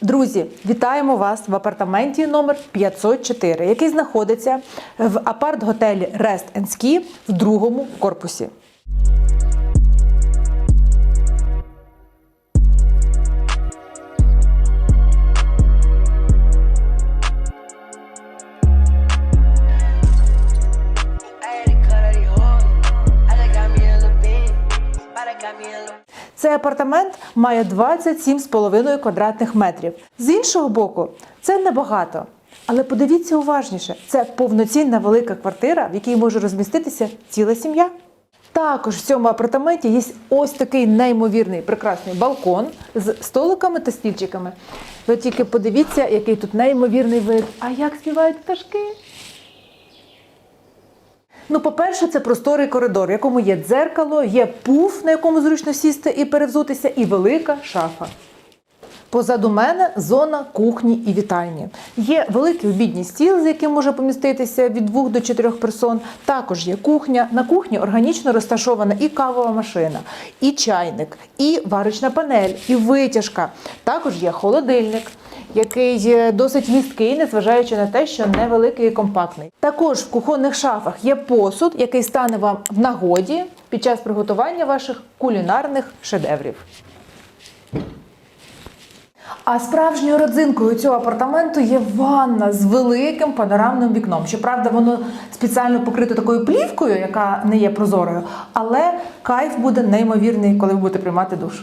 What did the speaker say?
Друзі, вітаємо вас в апартаменті номер 504, який знаходиться в апарт-готелі Rest Ski в другому корпусі. Цей апартамент має 27,5 квадратних метрів. З іншого боку, це небагато. Але подивіться уважніше, це повноцінна велика квартира, в якій може розміститися ціла сім'я. Також в цьому апартаменті є ось такий неймовірний прекрасний балкон з столиками та стільчиками. Ви тільки подивіться, який тут неймовірний вид. А як співають пташки? Ну, по-перше, це просторий коридор, в якому є дзеркало, є пуф, на якому зручно сісти і перевзутися, і велика шафа. Позаду мене зона кухні і вітальні. Є великий обідній стіл, з яким може поміститися від 2 до 4 персон. Також є кухня. На кухні органічно розташована і кавова машина, і чайник, і варочна панель, і витяжка. Також є холодильник, який досить місткий, незважаючи на те, що невеликий і компактний. Також в кухонних шафах є посуд, який стане вам в нагоді під час приготування ваших кулінарних шедеврів. А справжньою родзинкою цього апартаменту є ванна з великим панорамним вікном. Щоправда, воно спеціально покрите такою плівкою, яка не є прозорою, але кайф буде неймовірний, коли ви будете приймати душ.